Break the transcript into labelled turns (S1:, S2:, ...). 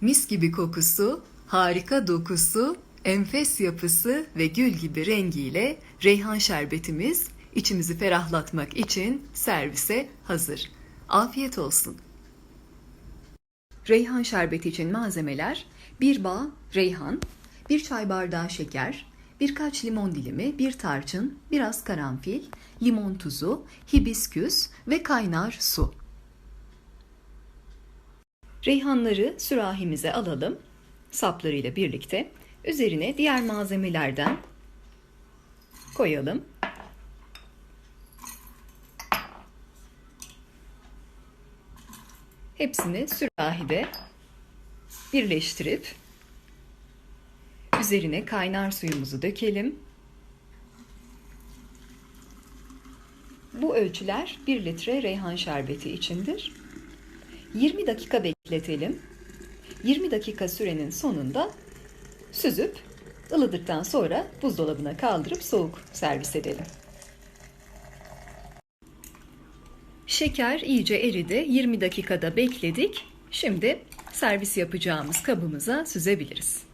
S1: Mis gibi kokusu, harika dokusu, enfes yapısı ve gül gibi rengiyle reyhan şerbetimiz içimizi ferahlatmak için servise hazır. Afiyet olsun. Reyhan şerbeti için malzemeler 1 bağ reyhan, 1 çay bardağı şeker, birkaç limon dilimi, bir tarçın, biraz karanfil, limon tuzu, hibisküs ve kaynar su. Reyhanları sürahimize alalım saplarıyla birlikte. Üzerine diğer malzemelerden koyalım. Hepsini sürahide birleştirip üzerine kaynar suyumuzu dökelim. Bu ölçüler 1 litre reyhan şerbeti içindir. 20 dakika bekletelim. 20 dakika sürenin sonunda süzüp ılıdıktan sonra buzdolabına kaldırıp soğuk servis edelim. Şeker iyice eridi. 20 dakikada bekledik. Şimdi servis yapacağımız kabımıza süzebiliriz.